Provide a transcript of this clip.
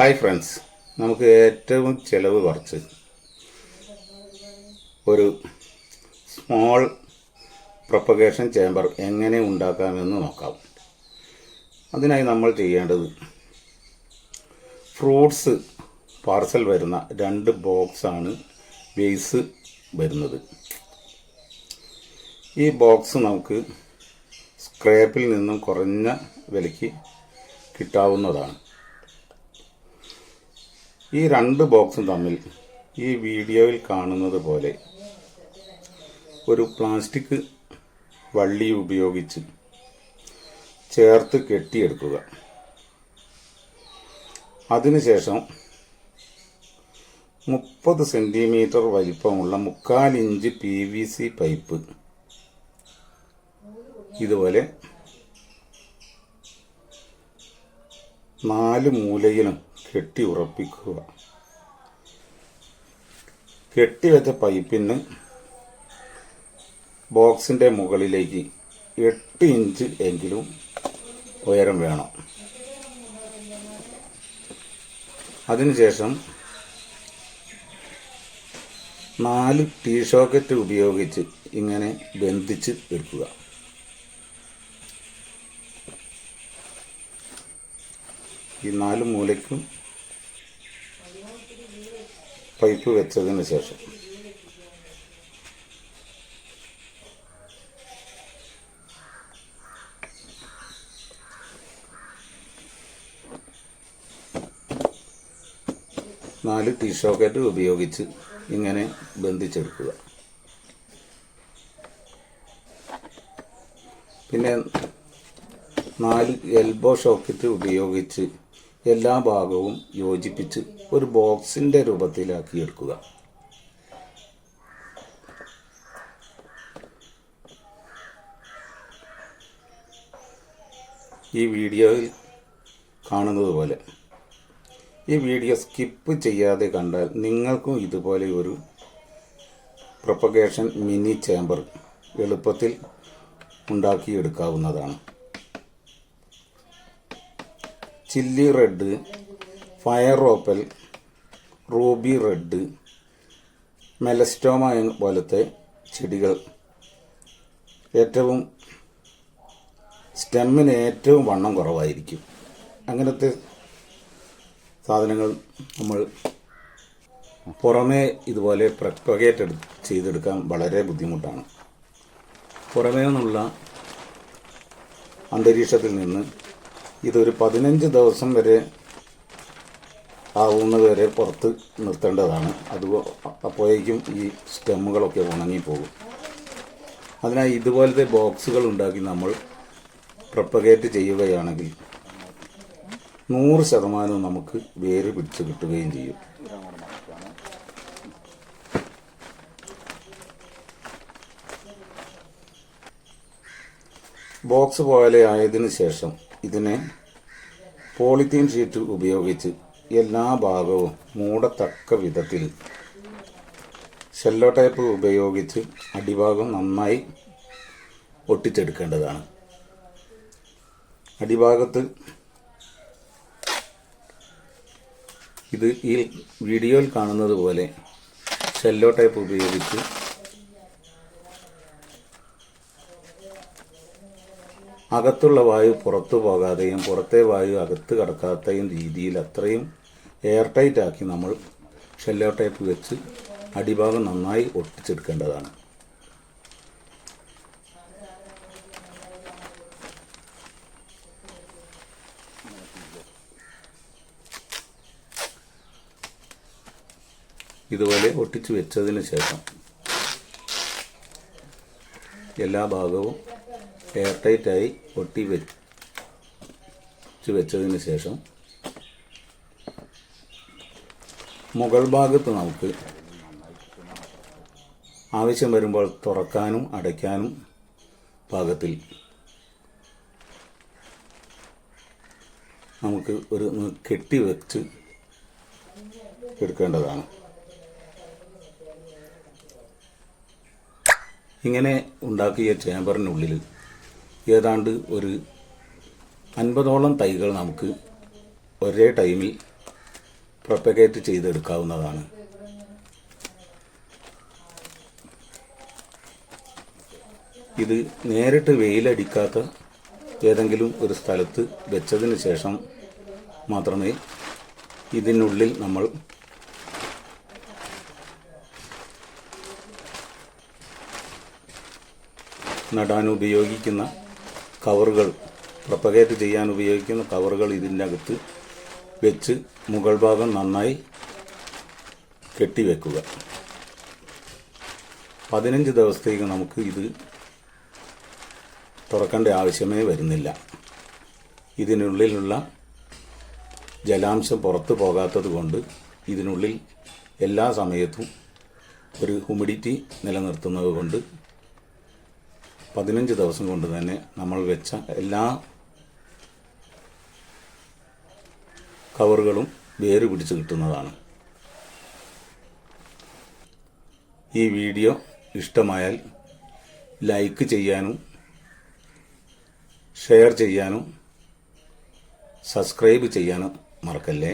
Hi friends നമുക്ക് ഏറ്റവും ചിലവ് കുറച്ച് ഒരു സ്മോൾ പ്രൊപ്പഗേഷൻ ചേമ്പർ എങ്ങനെ ഉണ്ടാക്കാമെന്ന് നോക്കാം. അതിനായി നമ്മൾ ചെയ്യേണ്ടത് ഫ്രൂട്ട്സ് പാർസൽ വരുന്ന രണ്ട് ബോക്സാണ് ബേസ് വരുന്നത്. ഈ ബോക്സ് നമുക്ക് സ്ക്രാപ്പിൽ നിന്നും കുറഞ്ഞ വിലയ്ക്ക് കിട്ടാവുന്നതാണ്. ഈ രണ്ട് ബോക്സും തമ്മിൽ ഈ വീഡിയോയിൽ കാണുന്നത് പോലെ ഒരു പ്ലാസ്റ്റിക് വള്ളി ഉപയോഗിച്ച് ചേർത്ത് കെട്ടിയെടുക്കുക. അതിനുശേഷം മുപ്പത് സെന്റിമീറ്റർ വലിപ്പമുള്ള മുക്കാൽ inch P V C pipe ഇതുപോലെ നാല് മൂലയിലും കെട്ടി ഉറപ്പിക്കുക കെട്ടിവെച്ച പൈപ്പിന് ബോക്സിന്റെ മുകളിലേക്ക് എട്ട് ഇഞ്ച് എങ്കിലും ഉയരം വേണം. അതിനുശേഷം നാല് ടീ ഷോക്കറ്റ് ഉപയോഗിച്ച് ഇങ്ങനെ ബന്ധിച്ച് എടുക്കുക. ഈ നാല് മൂലയ്ക്കും പൈപ്പ് വെച്ചതിന് ശേഷം. നാല് ടീ ഷോക്കറ്റ് ഉപയോഗിച്ച് ഇങ്ങനെ ബന്ധിച്ചെടുക്കുക. പിന്നെ നാല് എൽബോ ഷോക്കറ്റ് ഉപയോഗിച്ച് എല്ലാ ഭാഗവും യോജിപ്പിച്ച് ഒരു ബോക്സിന്റെ രൂപത്തിലാക്കി എടുക്കുക. ഈ വീഡിയോയിൽ കാണുന്നത് പോലെ ഈ വീഡിയോ സ്കിപ്പ് ചെയ്യാതെ കണ്ടാൽ നിങ്ങൾക്കും ഇതുപോലെ ഒരു പ്രൊപ്പഗേഷൻ മിനി ചേമ്പർ എളുപ്പത്തിൽ ഉണ്ടാക്കിയെടുക്കാവുന്നതാണ്. Chilli red fire opal ruby red melastoma പോലത്തെ ചെടികൾ. ഏറ്റവും സ്റ്റെമ്മിന് ഏറ്റവും വണ്ണം കുറവായിരിക്കും. അങ്ങനത്തെ സാധനങ്ങൾ നമ്മൾ പുറമേ ഇതുപോലെ പ്രൊപ്പഗേറ്റ് ചെയ്തെടുക്കാൻ വളരെ ബുദ്ധിമുട്ടാണ്. പുറമേ നിന്നുള്ള അന്തരീക്ഷത്തിൽ നിന്ന് ഇതൊരു പതിനഞ്ച് ദിവസം വരെ ആവുന്നത് വരെ പുറത്ത് നിർത്തേണ്ടതാണ്. അത് അപ്പോഴേക്കും ഈ സ്റ്റെമ്മുകളൊക്കെ ഉണങ്ങിപ്പോകും. അതിനായി ഇതുപോലത്തെ ബോക്സുകൾ ഉണ്ടാക്കി നമ്മൾ പ്രൊപ്പഗേറ്റ് ചെയ്യുകയാണെങ്കിൽ നൂറ് ശതമാനവും നമുക്ക് വേര് പിടിച്ചു കിട്ടുകയും ചെയ്യും. ബോക്സ് പോലെ ആയതിനു ശേഷം ഇതിനെ പോളിത്തീൻ ഷീറ്റ് ഉപയോഗിച്ച് എല്ലാ ഭാഗവും മൂടത്തക്ക വിധത്തിൽ ഷെല്ലോ ടൈപ്പ് ഉപയോഗിച്ച് അടിഭാഗം നന്നായി ഒട്ടിച്ചെടുക്കേണ്ടതാണ് അടിഭാഗത്ത് ഇത് ഈ വീഡിയോയിൽ കാണുന്നത് പോലെ ഷെല്ലോ ടൈപ്പ് ഉപയോഗിച്ച് അകത്തുള്ള വായു പുറത്തു പോകാതെയും പുറത്തെ വായു അകത്ത് കടക്കാത്തയും രീതിയിൽ അത്രയും എയർ ടൈറ്റ് ആക്കി നമ്മൾ ഷെല്ലോ ടൈപ്പ് വെച്ച് അടിഭാഗം നന്നായി ഒട്ടിച്ചെടുക്കേണ്ടതാണ്. ഇതുപോലെ ഒട്ടിച്ചു വെച്ചതിന് ശേഷം എല്ലാ ഭാഗവും എയർ ടൈറ്റായി ഒട്ടി വെച്ച് വെച്ചതിന് ശേഷം മുകൾ ഭാഗത്ത് നമുക്ക് ആവശ്യം വരുമ്പോൾ തുറക്കാനും അടയ്ക്കാനും പാകത്തിൽ നമുക്ക് ഒരു കെട്ടി വെച്ച് എടുക്കേണ്ടതാണ്. ഇങ്ങനെ ഉണ്ടാക്കിയ ചേമ്പറിനുള്ളിൽ ഏതാണ്ട് ഒരു അൻപതോളം തൈകൾ നമുക്ക് ഒരേ ടൈമിൽ പ്രൊപ്പഗേറ്റ് ചെയ്തെടുക്കാവുന്നതാണ്. ഇത് നേരിട്ട് വെയിലടിക്കാത്ത ഏതെങ്കിലും ഒരു സ്ഥലത്ത് വെച്ചതിന് ശേഷം മാത്രമേ ഇതിനുള്ളിൽ നമ്മൾ നടാൻ ഉപയോഗിക്കുന്ന കവറുകൾ പ്രൊപ്പഗേറ്റ് ചെയ്യാൻ ഉപയോഗിക്കുന്ന കവറുകൾ ഇതിന്റെ അകത്ത് വെച്ച് മുകൾ ഭാഗം നന്നായി കെട്ടിവെക്കുക. പതിനഞ്ച് ദിവസത്തേക്ക് നമുക്ക് ഇത് തുറക്കേണ്ട ആവശ്യമേ വരുന്നില്ല. ഇതിനുള്ളിലുള്ള ജലാംശം പുറത്തു പോകാത്തത് കൊണ്ട് ഇതിനുള്ളിൽ എല്ലാ സമയത്തും ഒരു ഹ്യൂമിഡിറ്റി നിലനിർത്തുന്നത് കൊണ്ട് പതിനഞ്ച് ദിവസം കൊണ്ട് തന്നെ നമ്മൾ വെച്ച എല്ലാ കവറുകളും വേര് പിടിച്ച് കിട്ടുന്നതാണ്. ഈ വീഡിയോ ഇഷ്ടമായാൽ ലൈക്ക് ചെയ്യാനും ഷെയർ ചെയ്യാനും സബ്സ്ക്രൈബ് ചെയ്യാനും മറക്കല്ലേ?